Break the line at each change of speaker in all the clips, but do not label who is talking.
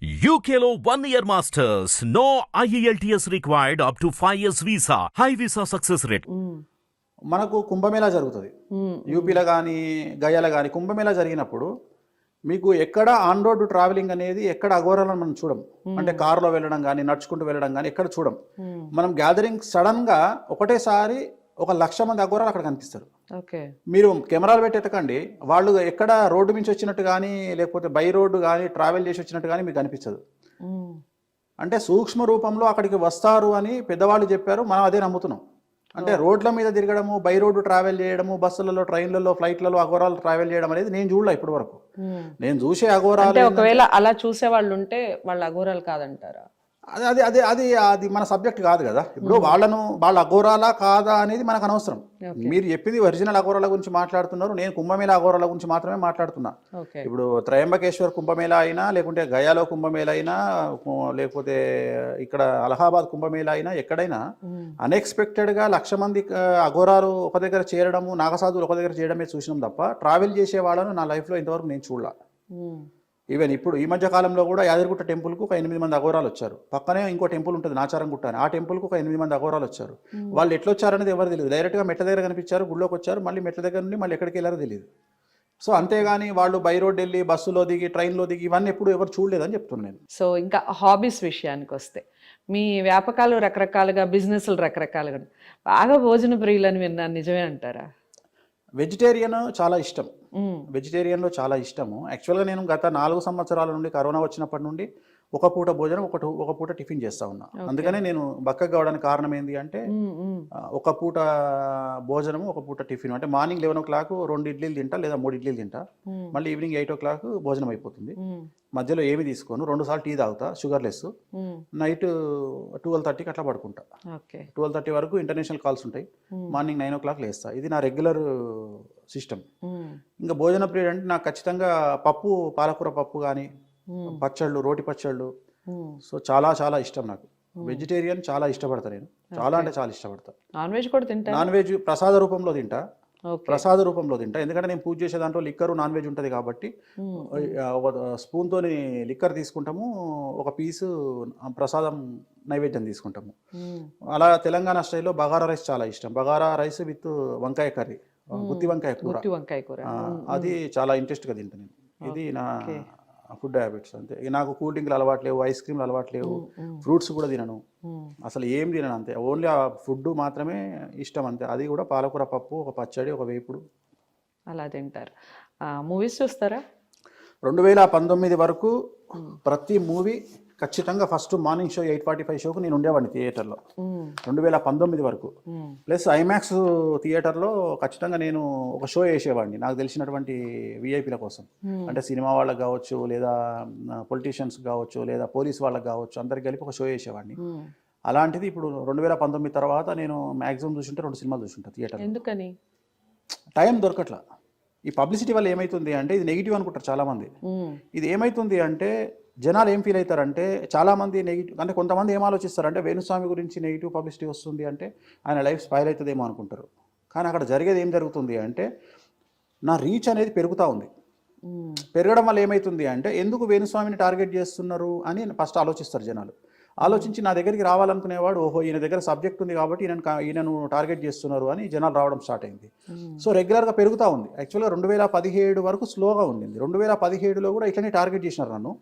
One year masters. No E IELTS required up to 5 years visa. High visa success rate.
మనకు కుంభమేళా జరుగుతుంది. యూపీలో కానీ గయాలో కానీ కుంభమేళా జరిగినప్పుడు మీకు ఎక్కడ ఆన్ రోడ్ ట్రావెలింగ్ అనేది ఎక్కడ అఘోరాలను మనం చూడం. అంటే కారులో వెళ్ళడం కానీ నడుచుకుంటూ వెళ్ళడం కానీ ఎక్కడ చూడం. మనం గ్యాదరింగ్ సడన్గా ఒకటేసారి ఒక లక్ష మంది అఘోరాలు అక్కడ కనిపిస్తారు.
ఓకే.
మీరు కెమెరాలు పెట్టి ఎతకండి. వాళ్ళు ఎక్కడ రోడ్డు నుంచి వచ్చినట్టు కానీ లేకపోతే బై రోడ్డు కానీ ట్రావెల్ చేసి వచ్చినట్టు కానీ మీకు కనిపించదు అంటే సూక్ష్మ రూపంలో అక్కడికి వస్తారు అని పెద్దవాళ్ళు చెప్పారు. మనం అదే నమ్ముతున్నాం. అంటే రోడ్ల మీద తిరగడము బై రోడ్డు ట్రావెల్ చేయడము బస్సులలో ట్రైన్లలో ఫ్లైట్లలో అఘోరాలు ట్రావెల్ చేయడం అనేది నేను చూడలే ఇప్పటి వరకు నేను చూసే అఘోరాలు
ఒకవేళ అలా చూసే వాళ్ళు ఉంటే వాళ్ళ అఘోరాలు కాదంటారా?
అది అది అది అది అది మన సబ్జెక్ట్ కాదు కదా. ఇప్పుడు వాళ్ళను వాళ్ళ అఘోరాలా కాదా అనేది మనకు అనవసరం. మీరు చెప్పింది ఒరిజినల్ అఘోరాల గురించి మాట్లాడుతున్నారు నేను కుంభమేళ అఘోరాల గురించి మాత్రమే మాట్లాడుతున్నా. ఇప్పుడు త్రయంబకేశ్వర్ కుంభమేళ అయినా లేకుంటే గయాలో కుంభమేళ అయినా లేకపోతే ఇక్కడ అలహాబాద్ కుంభమేళ అయినా ఎక్కడైనా అన్ఎక్స్పెక్టెడ్గా లక్ష మంది అఘోరాలు ఒక దగ్గర చేరడము నాగసాధువులు ఒక దగ్గర చేయడమే చూసినాం తప్ప ట్రావెల్ చేసే వాళ్ళను నా లైఫ్లో ఇంతవరకు నేను చూడాల. ఈవెన్ ఇప్పుడు ఈ మధ్య కాలంలో కూడా యాదగిరిగుట్ట టెంపుల్కు ఒక ఎనిమిది మంది అఘోరాలు వచ్చారు. పక్కనే ఇంకో టెంపుల్ ఉంటుంది నాచారం గుట్ట అని. ఆ టెంపుల్కు ఒక ఎనిమిది మంది అఘోరాలు వచ్చారు. వాళ్ళు ఎట్లా వచ్చారనేది ఎవరు తెలియదు. డైరెక్ట్గా మెట్ల దగ్గర కనిపించారు గుళ్ళోకి వచ్చారు మళ్ళీ మెట్ల దగ్గర నుండి మళ్ళీ ఎక్కడికి వెళ్ళారో తెలియదు. సో అంతేగాని వాళ్ళు బై రోడ్ వెళ్ళి బస్సులో దిగి ట్రైన్లో దిగి ఇవన్నీ ఎప్పుడు ఎవరు చూడలేదని చెప్తున్నాను నేను.
సో ఇంకా హాబీస్ విషయానికి వస్తే మీ వ్యాపకాలు రకరకాలుగా బిజినెస్లు రకరకాలుగా. బాగా భోజన ప్రియులని విన్నాను. నిజమే అంటారా?
వెజిటేరియన్ చాలా ఇష్టం. వెజిటేరియన్లో చాలా ఇష్టము యాక్చువల్గా నేను గత నాలుగు సంవత్సరాల నుండి కరోనా వచ్చినప్పటి నుండి ఒక పూట భోజనం ఒక ఒక పూట టిఫిన్ చేస్తా ఉన్నా. అందుకనే నేను బక్కగా కావడానికి కారణం ఏంటి అంటే ఒక పూట భోజనము ఒక పూట టిఫిన్. అంటే మార్నింగ్ లెవెన్ ఓ క్లాక్ రెండు ఇడ్లీలు తింటా లేదా మూడు ఇడ్లీలు తింటా. మళ్ళీ ఈవినింగ్ ఎయిట్ ఓ క్లాక్ భోజనం అయిపోతుంది. మధ్యలో ఏమి తీసుకోను. రెండు సార్లు టీ తాగుతా షుగర్లెస్
మ్మ్.
నైట్ ట్వెల్వ్ థర్టీకి అట్లా పడుకుంటా.
ఓకే.
ట్వెల్వ్ థర్టీ వరకు ఇంటర్నేషనల్ కాల్స్ ఉంటాయి. మార్నింగ్ నైన్ ఓ క్లాక్ లేస్తా. ఇది నా రెగ్యులర్ సిస్టమ్. ఇంకా భోజన పీరియడ్ అంటే నాకు ఖచ్చితంగా పప్పు పాలకూర పప్పు కానీ. పచ్చళ్ళు రోటి పచ్చళ్ళు. సో చాలా చాలా ఇష్టం నాకు. వెజిటేరియన్ చాలా ఇష్టపడతా నేను. చాలా అంటే చాలా ఇష్టపడతా.
నాన్ వెజ్ కూడా తింటారా
నాన్ వెజ్ ప్రసాద రూపంలో తింటా. ప్రసాద రూపంలో తింటా. ఎందుకంటే నేను పూజ చేసే దాంట్లో లిక్కర్ నాన్ వెజ్ ఉంటుంది కాబట్టి స్పూన్తోని లిక్కర్ తీసుకుంటాము. ఒక పీసు ప్రసాదం నైవేద్యం తీసుకుంటాము. అలా తెలంగాణ స్టైల్లో బగారా రైస్ చాలా ఇష్టం. బగారా రైస్ విత్ వంకాయ కర్రీ. గుత్తి వంకాయ కూర.
వంకాయ కూర.
అది చాలా ఇంట్రెస్ట్గా తింటాను నేను. ఇది నా ఫుడ్ హ్యాబిట్స్ అంతే. నాకు కూల్ డ్రింక్లు అలవాటు లేవు ఐస్ క్రీమ్లు అలవాటు లేవు ఫ్రూట్స్ కూడా తినను. అసలు ఏం తినను అంతే. ఓన్లీ ఆ ఫుడ్ మాత్రమే ఇష్టం అంతే. అది కూడా పాలకూర పప్పు ఒక పచ్చడి ఒక వేపుడు.
అలా తింటారు. మూవీస్ చూస్తారా?
రెండు వేల పంతొమ్మిది వరకు ప్రతి మూవీ ఖచ్చితంగా first morning show eight forty five షోకు నేను ఉండేవాడిని థియేటర్లో. రెండు వేల పంతొమ్మిది వరకు. ప్లస్ ఐమాక్స్ థియేటర్లో ఖచ్చితంగా నేను ఒక షో వేసేవాడిని నాకు తెలిసినటువంటి విఐపీల కోసం. అంటే సినిమా వాళ్ళకి కావచ్చు లేదా పొలిటీషియన్స్ కావచ్చు లేదా పోలీస్ వాళ్ళకి కావచ్చు అందరికి కలిపి ఒక షో వేసేవాడిని. అలాంటిది ఇప్పుడు రెండు వేల పంతొమ్మిది తర్వాత నేను మ్యాక్సిమం చూసుంటే రెండు సినిమాలు చూసుంటా థియేటర్
ఎందుకని?
టైం దొరకట్లా. ఈ పబ్లిసిటీ వల్ల ఏమైతుంది అంటే ఇది నెగిటివ్ అనుకుంటారు చాలామంది.
ఇది
ఏమైతుంది అంటే జనాలు ఏం ఫీల్ అవుతారంటే చాలామంది నెగిటివ్ అంటే కొంతమంది ఏం ఆలోచిస్తారంటే వేణుస్వామి గురించి నెగిటివ్ పబ్లిసిటీ వస్తుంది అంటే ఆయన లైఫ్ స్పైల్ అవుతుందేమో అనుకుంటారు. కానీ అక్కడ జరిగేది ఏం జరుగుతుంది అంటే నా రీచ్ అనేది పెరుగుతూ ఉంది. పెరగడం వల్ల ఏమవుతుంది అంటే ఎందుకు వేణుస్వామిని టార్గెట్ చేస్తున్నారు అని ఫస్ట్ ఆలోచిస్తారు జనాలు. ఆలోచించి నా దగ్గరికి రావాలనుకునేవాడు ఓహో ఈయన దగ్గర సబ్జెక్ట్ ఉంది కాబట్టి ఈయన ఈయనను టార్గెట్ చేస్తున్నారు అని జనాలు రావడం స్టార్ట్ అయింది. సో రెగ్యులర్గా పెరుగుతూ ఉంది. యాక్చువల్గా రెండు వేల పదిహేడు వరకు స్లోగా ఉండింది. రెండు వేల పదిహేడులో కూడా ఇట్లనే టార్గెట్ చేసినారు నన్ను.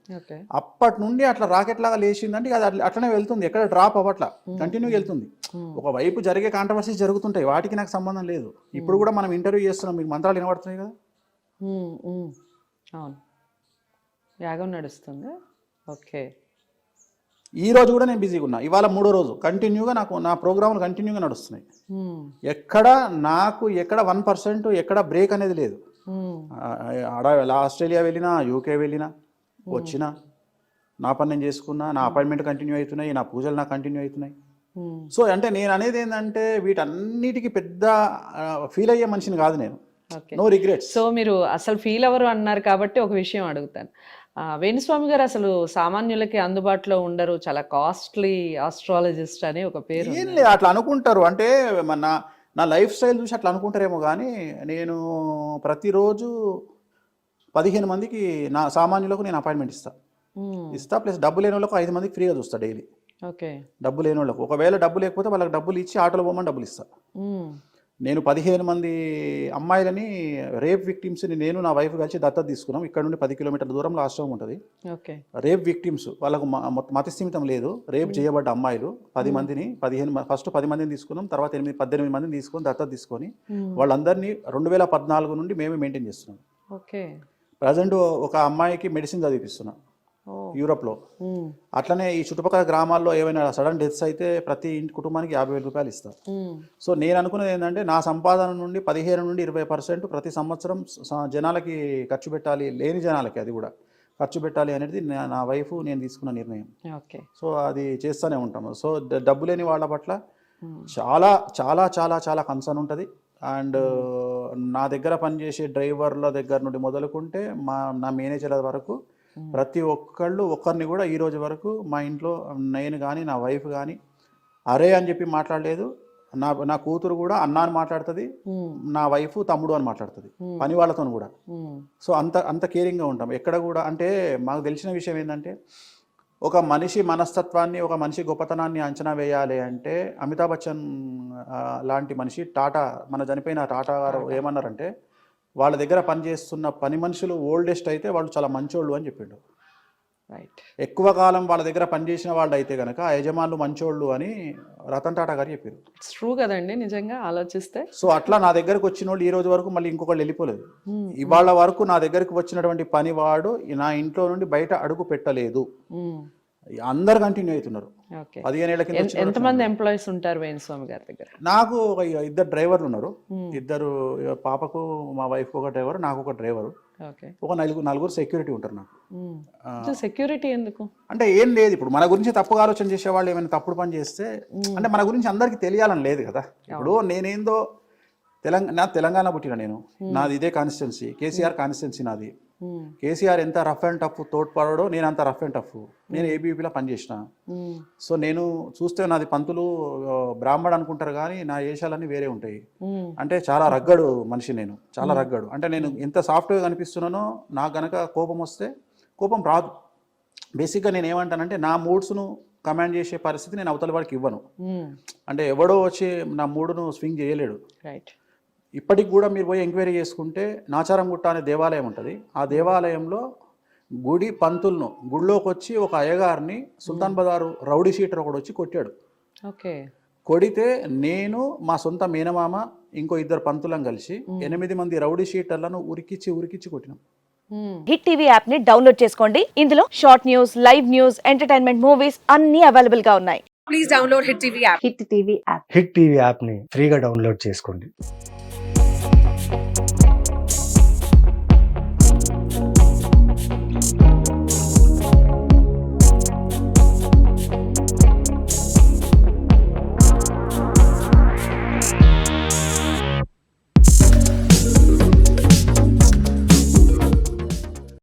అప్పటి నుండి అట్లా రాకెట్ లాగా లేచిందంటే అది అట్ల- అట్లనే వెళ్తుంది. ఎక్కడ డ్రాప్ అవ్వట్లా. కంటిన్యూ వెళ్తుంది. ఒకవైపు జరిగే కాంట్రవర్సీస్ జరుగుతుంటాయి. వాటికి నాకు సంబంధం లేదు. ఇప్పుడు కూడా మనం ఇంటర్వ్యూ చేస్తున్నాం. మీకు మంత్రాలు వినబడుతున్నాయి కదా.
అవును. యాగం నడుస్తుందా? ఓకే.
ఈ రోజు కూడా నేను బిజీగా ఉన్నా. ఇవాళ మూడో రోజు. కంటిన్యూగా నాకు నా ప్రోగ్రాములు కంటిన్యూగా నడుస్తున్నాయి. ఎక్కడ నాకు ఎక్కడ వన్ పర్సెంట్ ఎక్కడ బ్రేక్ అనేది లేదు. ఆస్ట్రేలియా వెళ్ళినా యూకే వెళ్ళినా వచ్చినా నా పని నేను చేసుకున్నా నా అపాయింట్మెంట్ కంటిన్యూ అవుతున్నాయి నా పూజలు నాకు కంటిన్యూ అవుతున్నాయి. సో అంటే నేను అనేది ఏంటంటే వీటన్నిటికీ పెద్ద ఫీల్ అయ్యే మనిషిని కాదు నేను. నో రిగ్రెట్స్
సో మీరు అసలు ఫీల్ అవ్వరు అన్నారు కాబట్టి ఒక విషయం అడుగుతాను. వేణుస్వామి గారు అసలు సామాన్యులకి అందుబాటులో ఉండరు. చాలా కాస్ట్లీ ఆస్ట్రాలజిస్ట్ అని ఒక పేరు
ఏం లేదు అట్లా అనుకుంటారు. అంటే నా నా లైఫ్ స్టైల్ చూసి అట్లా అనుకుంటారేమో కానీ నేను ప్రతిరోజు పదిహేను మందికి నా సామాన్యులకు నేను అపాయింట్మెంట్ ఇస్తాను
మ్మ్.
ఇస్తా ప్లస్ డబ్బు లేని వాళ్ళకు ఐదు మందికి ఫ్రీగా చూస్తా డైలీ
ఓకే
డబ్బు లేని వాళ్ళకు. ఒకవేళ డబ్బు లేకపోతే వాళ్ళకి డబ్బులు ఇచ్చి ఆటోలో పోమని డబ్బులు ఇస్తా.
మ్మ్.
నేను పదిహేను మంది అమ్మాయిలని రేప్ విక్టిమ్స్ని నేను నా వైఫ్ కలిసి దత్తత తీసుకున్నాం. ఇక్కడ నుండి పది కిలోమీటర్ల దూరంలో ఆశ్రమం ఉంటుంది.
ఓకే.
రేప్ విక్టిమ్స్ వాళ్ళకు మ- మొ- మతిస్థిమితం లేదు. రేప్ చేయబడ్డ అమ్మాయిలు పది మందిని పదిహేను ఫస్ట్ పది మందిని తీసుకున్నాం. తర్వాత ఎనిమిది పద్దెనిమిది మందిని తీసుకొని దత్తత తీసుకొని. వాళ్ళందరినీ రెండు వేల పద్నాలుగు నుండి మేమే మెయింటైన్ చేస్తున్నాం.
ఓకే.
ప్రజెంట్ ఒక అమ్మాయికి మెడిసిన్ చదివిస్తున్నాం
ఓ
యూరోప్లో. అట్లనే ఈ చుట్టుపక్కల గ్రామాల్లో ఏమైనా సడన్ డెత్స్ అయితే ప్రతి ఇంటి కుటుంబానికి యాభై వేల రూపాయలు ఇస్తాం
మ్మ్.
సో నేను అనుకున్నది ఏంటంటే నా సంపాదన నుండి పదిహేను నుండి ఇరవై పర్సెంట్ ప్రతి సంవత్సరం జనాలకి ఖర్చు పెట్టాలి లేని జనాలకి అది కూడా. ఖర్చు పెట్టాలి అనేది నా- వైఫ్ నేను తీసుకున్న నిర్ణయం.
ఓకే.
సో అది చేస్తూనే ఉంటాము సో డబ్బు లేని వాళ్ళ పట్ల. చాలా చాలా చాలా చాలా కన్సర్న్ ఉంటుంది. అండ్ నా దగ్గర పనిచేసే డ్రైవర్ల దగ్గర నుండి మొదలుకుంటే మా నా మేనేజర్ల వరకు ప్రతి ఒక్కళ్ళు ఒక్కరిని కూడా ఈ రోజు వరకు మా ఇంట్లో నేను కానీ నా వైఫ్ కానీ అరే అని చెప్పి మాట్లాడలేదు నా నా కూతురు కూడా అన్న అని మాట్లాడుతుంది. నా వైఫ్ తమ్ముడు అని మాట్లాడుతుంది. పని వాళ్ళతో కూడా. సో అంత అంత కేరింగ్గా ఉంటాం ఎక్కడ కూడా అంటే మాకు తెలిసిన విషయం ఏంటంటే ఒక మనిషి మనస్తత్వాన్ని ఒక మనిషి గొప్పతనాన్ని అంచనా వేయాలి అంటే అమితాబ్ బచ్చన్ లాంటి మనిషి టాటా మన చనిపోయిన టాటా గారు ఏమన్నారంటే వాళ్ళ దగ్గర పనిచేస్తున్న పని మనుషులు ఓల్డెస్ట్ అయితే వాళ్ళు చాలా మంచోళ్ళు అని చెప్పిండు.
రైట్
ఎక్కువ కాలం వాళ్ళ దగ్గర పనిచేసిన వాళ్ళు అయితే కనుక ఆ యజమానులు మంచోళ్ళు అని రతన్ టాటా గారు చెప్పారు.
ఇట్స్ ట్రూ కదండి నిజంగా ఆలోచిస్తే.
సో అట్లా నా దగ్గరకు వచ్చిన వాళ్ళు ఈ రోజు వరకు మళ్ళీ ఇంకొకళ్ళు వెళ్ళిపోలేదు.
మ్మ్.
ఇవాళ వరకు నా దగ్గరికి వచ్చినటువంటి పనివాడు నా ఇంట్లో నుండి బయట అడుగు పెట్టలేదు.
మ్మ్.
అందరు కంటిన్యూ అవుతున్నారు.
ఓకే
పదిహేను ఏళ్ళ కింద
ఎంతమంది ఎంప్లాయీస్ ఉంటారు వేణుస్వామి గారి దగ్గర?
నాకు ఇద్దరు డ్రైవర్లు ఉన్నారు.
మ్మ్.
ఇద్దరు పాపకు మా వైఫ్ ఒక డ్రైవర్ నాకు ఒక డ్రైవరు.
ఓకే
ఒక నలుగురు నలుగురు సెక్యూరిటీ ఉంటారు నాకు.
మ్మ్. సెక్యూరిటీ ఎందుకు?
అంటే ఏం లేదు ఇప్పుడు. మన గురించి తప్పుగా ఆలోచన చేసే వాళ్ళు ఏమైనా తప్పుడు పని చేస్తే అంటే మన గురించి అందరికీ తెలియాలని లేదు కదా. ఇప్పుడు నేనేందో తెలంగాణ నా తెలంగాణ పుట్టిన నేను. నాది ఇదే కాన్స్టిట్యున్సీ కేసీఆర్ కాన్స్టిట్యున్సీ నాది. కేసీఆర్ ఎంత రఫ్ అండ్ టఫ్ తోడ్పడడో నేను అంత రఫ్ అండ్ టఫ్. నేను ఏబీపీలో పనిచేసిన.
మ్మ్.
సో నేను చూస్తే నాది పంతులు బ్రాహ్మడు అనుకుంటారు కానీ నా వేషాలన్నీ వేరే ఉంటాయి. అంటే చాలా రగ్గడు మనిషి నేను. చాలా రగ్గడు. అంటే నేను ఎంత సాఫ్ట్గా కనిపిస్తున్నానో నాకు గనక కోపం వస్తే కోపం రాదు. బేసిక్గా నేను ఏమంటానంటే నా మూడ్స్ను కమాండ్ చేసే పరిస్థితి నేను అవతల వాడికి ఇవ్వను. అంటే ఎవడో వచ్చి నా మూడును స్వింగ్ చేయలేడు.
రైట్
ఇప్పటికి కూడా మీరు పోయి ఎంక్వైరీ చేసుకుంటే నాచారం గుట్ట అనే దేవాలయం ఉంటుంది. ఆ దేవాలయంలో గుడి పంతులను గుడిలోకి వచ్చి ఒక అయ్యగారిని సుల్తాన్ బజారు రౌడీ షీటర్ ఒకడు వచ్చి కొట్టాడు.
ఓకే.
కొడితే నేను మా సొంత మేనమామ ఇంకో ఇద్దరు పంతులం కలిసి ఎనిమిది మంది రౌడీ షీటర్లను ఉరికిచ్చి ఉరికిచ్చి కొట్టినాం.
హిట్ టీవీ యాప్ని డౌన్లోడ్ చేసుకోండి. ఇందులో short news live news entertainment movies అన్ని అవైలబుల్గా ఉన్నాయి.
Please download Hit TV app.
Hit TV app
Hit TV యాప్ని ఫ్రీగా డౌన్లోడ్ చేసుకోండి.